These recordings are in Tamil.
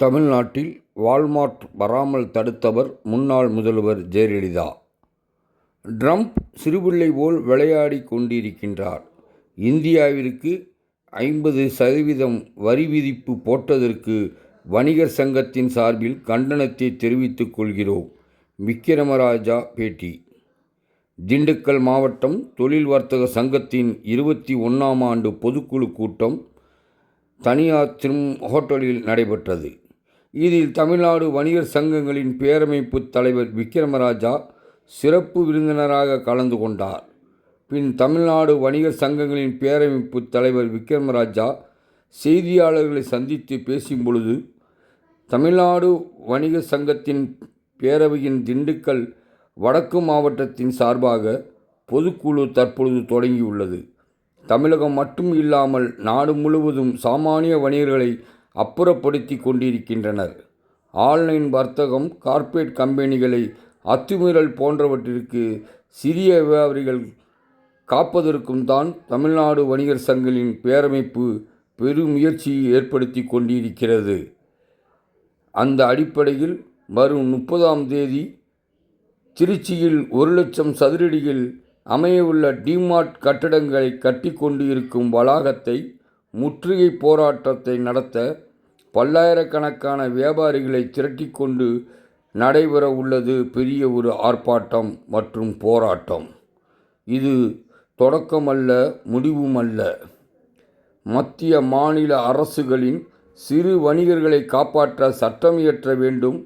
தமிழ்நாட்டில் வால்மார்ட் வராமல் தடுத்தவர் முன்னாள் முதல்வர் ஜெயலலிதா. ட்ரம்ப் சிறுபிள்ளை போல் விளையாடி கொண்டிருக்கின்றார். இந்தியாவிற்கு ஐம்பது சதவீதம் வரி விதிப்பு போட்டதற்கு வணிகர் சங்கத்தின் சார்பில் கண்டனத்தை தெரிவித்துக் கொள்கிறோம். விக்கிரமராஜா பேட்டி. திண்டுக்கல் மாவட்டம் தொழில் வர்த்தக சங்கத்தின் இருபத்தி ஒன்றாம் ஆண்டு பொதுக்குழு கூட்டம் தனியார் திரும் ஹோட்டலில் நடைபெற்றது. இதில் தமிழ்நாடு வணிகர் சங்கங்களின் பேரமைப்பு தலைவர் விக்கிரமராஜா சிறப்பு விருந்தினராக கலந்து கொண்டார். பின் தமிழ்நாடு வணிகர் சங்கங்களின் பேரமைப்பு தலைவர் விக்கிரமராஜா செய்தியாளர்களை சந்தித்து பேசும் பொழுது தமிழ்நாடு வணிக சங்கத்தின் பேரவையின் திண்டுக்கல் வடக்கு மாவட்டத்தின் சார்பாக பொதுக்குழு தற்பொழுது தொடங்கியுள்ளது. தமிழகம் மட்டும் இல்லாமல் நாடு முழுவதும் சாமானிய வணிகர்களை அப்புறப்படுத்தி கொண்டிருக்கின்றனர் ஆன்லைன் வர்த்தகம் கார்ப்பரேட் கம்பெனிகளை அத்துமீறல் போன்றவற்றிற்கு சிறிய வியாபாரிகள் காப்பதற்கும் தான் தமிழ்நாடு வணிகர் சங்கங்களின் பேரமைப்பு பெருமுயற்சியை ஏற்படுத்தி கொண்டிருக்கிறது அந்த அடிப்படையில் வரும் முப்பதாம் தேதி திருச்சியில் ஒரு லட்சம் சதுரடியில் அமையவுள்ள டிமார்ட் கட்டடங்களை கட்டி கொண்டு இருக்கும் வளாகத்தை முற்றுகை போராட்டத்தை நடத்த பல்லாயிரக்கணக்கான வியாபாரிகளை திரட்டிக்கொண்டு நடைபெற உள்ளது பெரிய ஒரு ஆர்ப்பாட்டம் மற்றும் போராட்டம். இது தொடக்கமல்ல முடிவுமல்ல. மத்திய மாநில அரசுகளின் சிறு வணிகர்களை காப்பாற்ற சட்டம் இயற்ற வேண்டும்.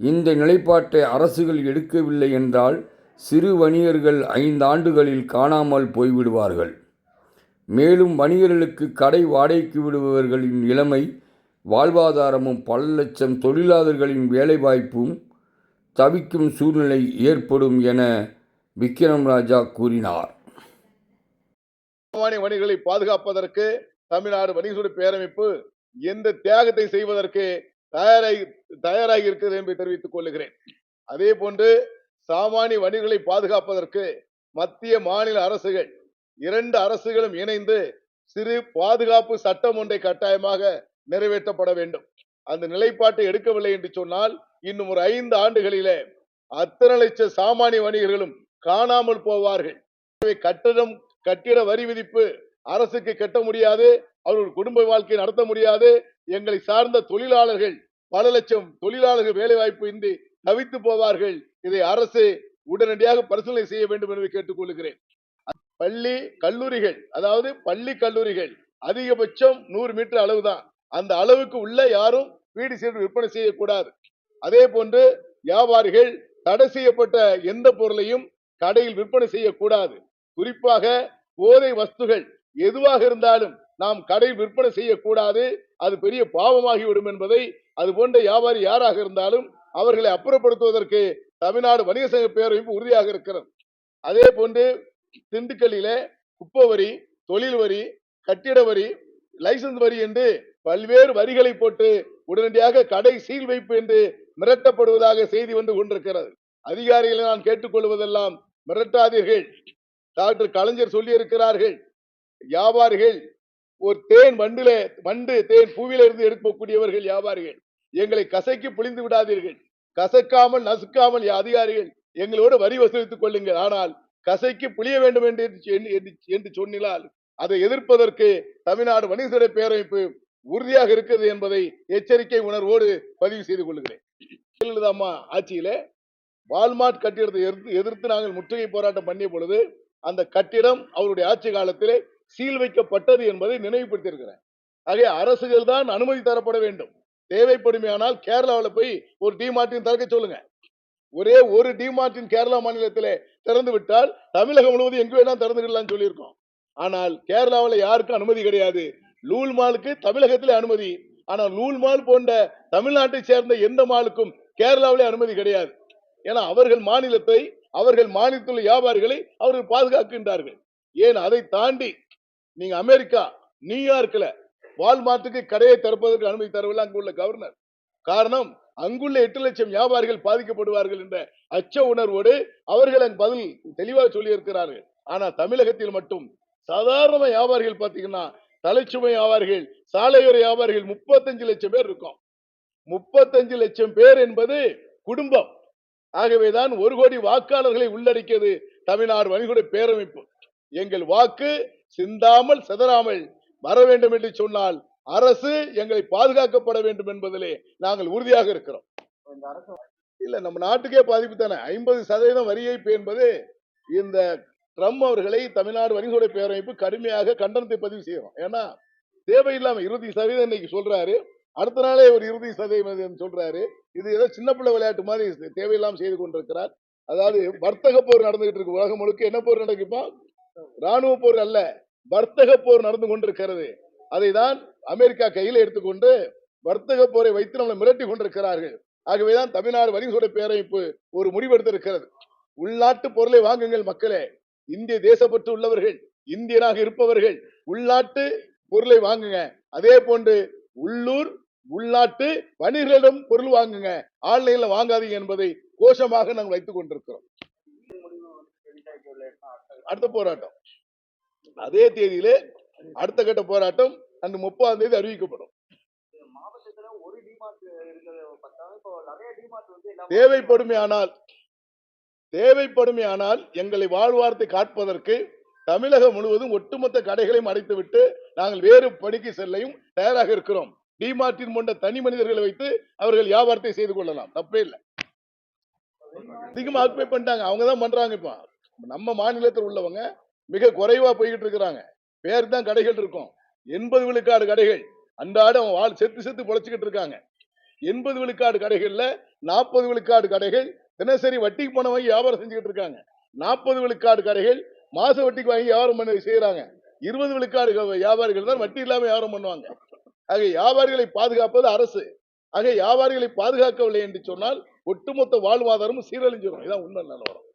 இந்த நிலைப்பாட்டை அரசுகள் எடுக்கவில்லை என்றால் சிறு வணிகர்கள் ஐந்தாண்டுகளில் காணாமல் போய்விடுவார்கள். மேலும் வணிகர்களுக்கு கடை வாடகைக்கு விடுபவர்களின் நிலைமை வாழ்வாதாரமும் பல லட்சம் தொழிலாளர்களின் வேலைவாய்ப்பும் தவிக்கும் சூழ்நிலை ஏற்படும் என விக்ரம் ராஜா கூறினார். சாமானிய வணிகர்களை பாதுகாப்பதற்கு தமிழ்நாடு வணிகர்களுடைய பேரமைப்பு எந்த தியாகத்தை செய்வதற்கு தயாராகி தயாராகி இருக்கிறது என்பதை தெரிவித்துக் கொள்ளுகிறேன். அதே போன்று சாமானிய வணிகர்களை பாதுகாப்பதற்கு மத்திய மாநில அரசுகள் இரண்டு அரசுகளும் இணைந்து சிறு பாதுகாப்பு சட்டம் ஒன்றை கட்டாயமாக நிறைவேற்றப்பட வேண்டும். அந்த நிலைப்பாட்டை எடுக்கவில்லை என்று சொன்னால் இன்னும் ஒரு ஐந்து ஆண்டுகளிலே அத்தனை லட்ச சாமானிய வணிகர்களும் காணாமல் போவார்கள். எனவே கட்டடம் கட்டிட வரி விதிப்பு அரசுக்கு கட்ட முடியாது அவர்கள் குடும்ப வாழ்க்கை நடத்த முடியாது. எங்களை சார்ந்த தொழிலாளர்கள் பல லட்சம் தொழிலாளர்கள் வேலை வாய்ப்பு இன்றி தவித்து போவார்கள். இதை அரசு உடனடியாக பரிசீலனை செய்ய வேண்டும் என்று கேட்டுக்கொள்கிறேன் பள்ளி கல்லூரிகள் அதாவது பள்ளி கல்லூரிகள் அதிகபட்சம் நூறு மீட்டர் அளவுதான் அந்த அளவுக்கு உள்ள யாரும் வீடு சீட்டு விற்பனை செய்யக்கூடாது. அதே போன்று வியாபாரிகள் தடை செய்யப்பட்ட எந்த பொருளையும் கடையில் விற்பனை செய்யக்கூடாது. குறிப்பாக போதை வஸ்துகள் எதுவாக இருந்தாலும் நாம் கடையில் விற்பனை செய்யக்கூடாது. அது பெரிய பாவமாகிவிடும் என்பதை அது போன்ற வியாபாரி யாராக இருந்தாலும் அவர்களை அப்புறப்படுத்துவதற்கு தமிழ்நாடு வணிக சங்க பேரமைப்பு உறுதியாக இருக்கிறது. அதே போன்று திண்டுக்கல்லில குப்பை வரி தொழில் வரி கட்டிட வரி லைசன்ஸ் வரி என்று பல்வேறு வரிகளை போட்டு உடனடியாக கடை சீல் வைப்பு என்று மிரட்டப்படுவதாக செய்தி வந்து கொண்டிருக்கிறது. அதிகாரிகளை நான் கேட்டுக்கொள்வதெல்லாம் மிரட்டாதீர்கள். டாக்டர் கலைஞர் சொல்லி இருக்கிறார்கள் வியாபாரிகள் ஒரு தேன் வண்டில வண்டு தேன் பூவில இருந்து எடுக்கக்கூடியவர்கள் வியாபாரிகள். எங்களை கசைக்கு புளிந்து விடாதீர்கள். கசக்காமல் நசுக்காமல் அதிகாரிகள் எங்களோடு வரி வசூலித்துக் கொள்ளுங்கள். ஆனால் கசைக்கு புளிய வேண்டும் என்று என்று சொன்னால் அதை எதிர்ப்பதற்கு தமிழ்நாடு வணிகசடை பேரமைப்பு உறுதியாக இருக்கிறது என்பதை எச்சரிக்கை உணர்வோடு பதிவு செய்து கொள்கிறேன். ஜெயலலிதா அம்மா ஆட்சியில வால்மார்ட் கட்டிடத்தை எதிர்த்து எதிர்த்து நாங்கள் முற்றுகை போராட்டம் பண்ணிய பொழுது அந்த கட்டிடம் அவருடைய ஆட்சி காலத்திலே சீல் வைக்கப்பட்டது என்பதை நினைவுபடுத்தியிருக்கிறேன். ஆகிய அரசுகள் தான் அனுமதி தரப்பட வேண்டும். தேவைப்படுமையானால் கேரளாவில் போய் ஒரு டிமார்ட்டின் திறக்க சொல்லுங்க. ஒரே ஒரு டிமார்ட்டின் கேரளா மாநிலத்திலே திறந்து விட்டால் தமிழகம் முழுவதும் எங்கு வேணா திறந்துக்கலாம் சொல்லியிருக்கோம். ஆனால் கேரளாவில் யாருக்கும் அனுமதி கிடையாது. லூல் மாலுக்கு தமிழகத்திலே அனுமதி. ஆனால் லூல் மால் போன்ற தமிழ்நாட்டை சேர்ந்த எந்த மாலுக்கும் கேரளாவிலே அனுமதி கிடையாது. ஏன்னா அவர்கள் மாநிலத்தை அவர்கள் மாநிலத்தில் வியாபாரிகளை அவர்கள் பாதுகாக்கின்றார்கள். ஏன் அதை தாண்டி நீங்க அமெரிக்கா நியூயார்க்ல வால்மார்ட்டுக்கு கடையை திறப்பதற்கு அனுமதி தரவில்லை அங்குள்ள கவர்னர் காரணம் அங்குள்ள எட்டு லட்சம் வியாபாரிகள் பாதிக்கப்படுவார்கள் என்ற அச்ச உணர்வோடு அவர்கள் அங்கு பதில் தெளிவாக சொல்லியிருக்கிறார்கள். ஆனா தமிழகத்தில் மட்டும் சாதாரண வியாபாரிகள் பாத்தீங்கன்னா தலைச்சுமை வியாபாரிகள் சாலையோர வியாபாரிகள் முப்பத்தஞ்சு லட்சம் பேர் இருக்கும். முப்பத்தஞ்சு லட்சம் பேர் என்பது குடும்பம். ஆகவேதான் ஒரு கோடி வாக்காளர்களை உள்ளடக்கியது தமிழ்நாடு வணிகருடைய பேரமைப்பு. எங்கள் வாக்கு சிந்தாமல் சிதறாமல் வர வேண்டும் என்று சொன்னால் அரசு எங்களை பாதுகாக்கப்பட வேண்டும் என்பதிலே நாங்கள் உறுதியாக இருக்கிறோம். இல்ல நம்ம நாட்டுக்கே பாதிப்பு தானே? ஐம்பது சதவீதம் வரி ஏய்ப்பு என்பது இந்த ட்ரம்ப் அவர்களை தமிழ்நாடு வணிகருடைய பேரமைப்பு கடுமையாக கண்டனத்தை பதிவு செய்யறோம் ஏன்னா தேவையில்லாம இருபது சதவீதம் இன்னைக்கு சொல்றாரு. அடுத்த நாளே ஒரு இருபது சதவீதம் சொல்றாரு. இது ஏதோ சின்ன பிள்ளை விளையாட்டு மாதிரி தேவையில்லாம செய்து கொண்டிருக்கிறார். அதாவது வர்த்தக போர் நடந்துகிட்டு இருக்கு. உலகம் முழுக்க என்ன போர் நடக்குப்பா ராணுவ போர் அல்ல வர்த்தக போர் நடந்து கொண்டிருக்கிறது. அதை தான் அமெரிக்கா கையில் எடுத்துக்கொண்டு வர்த்தக போரை வைத்து நம்மளை மிரட்டி கொண்டிருக்கிறார்கள். ஆகவேதான் தமிழ்நாடு வணிகத்துறை பேரமைப்பு ஒரு முடிவெடுத்திருக்கிறது. உள்நாட்டு பொருளை வாங்குங்கள் மக்களே. இந்திய தேசப்பற்று உள்ளவர்கள் இந்தியராக இருப்பவர்கள் உள்நாட்டு பொருளை வாங்குங்க. அதே போன்று உள்ளூர் உள்நாட்டு வணிகர்களிடம் பொருள் வாங்குங்க. ஆன்லைன்ல வாங்காதீங்க என்பதை கோஷமாக நாங்கள் வைத்துக் கொண்டிருக்கிறோம். அடுத்த போராட்டம். அதே தேதியிலே அடுத்த கட்ட போராட்டம் அந்த முப்பதாம் தேதி அறிவிக்கப்படும். தேவைப்படுமையானால் தேவைப்படுமையானால் எங்களை வாழ்வாரத்தை காட்பதற்கு தமிழகம் முழுவதும் ஒட்டுமொத்த கடைகளையும் அடைத்துவிட்டு நாங்கள் வேறு பணிக்கு செல்லையும் தயாராக இருக்கிறோம். டிமார்ட்டின் போன்ற தனி மனிதர்களை வைத்து அவர்கள் வியாபாரத்தை செய்து கொள்ளலாம். தப்பே இல்லை. அதிகமா ஆக்குபை பண்ணிட்டாங்க. அவங்க தான் பண்றாங்க இப்போ. நம்ம மாநிலத்தில் உள்ளவங்க மிக குறைவா போய்கிட்டு இருக்கிறாங்க. பேர் தான் கடைகள் இருக்கும். எண்பது விழுக்காடு கடைகள். அன்றாடம் வாழ் செத்து செத்து பொழைச்சிக்கிட்டு இருக்காங்க. எண்பது விழுக்காடு கடைகள்ல நாற்பது விழுக்காடு கடைகள் தினசரி வட்டிக்கு பணம் வாங்கி வியாபாரம் செஞ்சுக்கிட்டு இருக்காங்க. நாற்பது விழுக்காடு கடைகள் மாச வட்டிக்கு வாங்கி வியாபாரம் பண்ணி செய்யறாங்க இருபது விழுக்காடு வியாபாரிகள் தான் வட்டி இல்லாமல் வியாபாரம் பண்ணுவாங்க. ஆக வியாபாரிகளை பாதுகாப்பது அரசு. ஆக வியாபாரிகளை பாதுகாக்கவில்லை என்று சொன்னால் ஒட்டுமொத்த வாழ்வாதாரமும் சீரழிஞ்சிடும் இதான் உண்மை நிலவரம்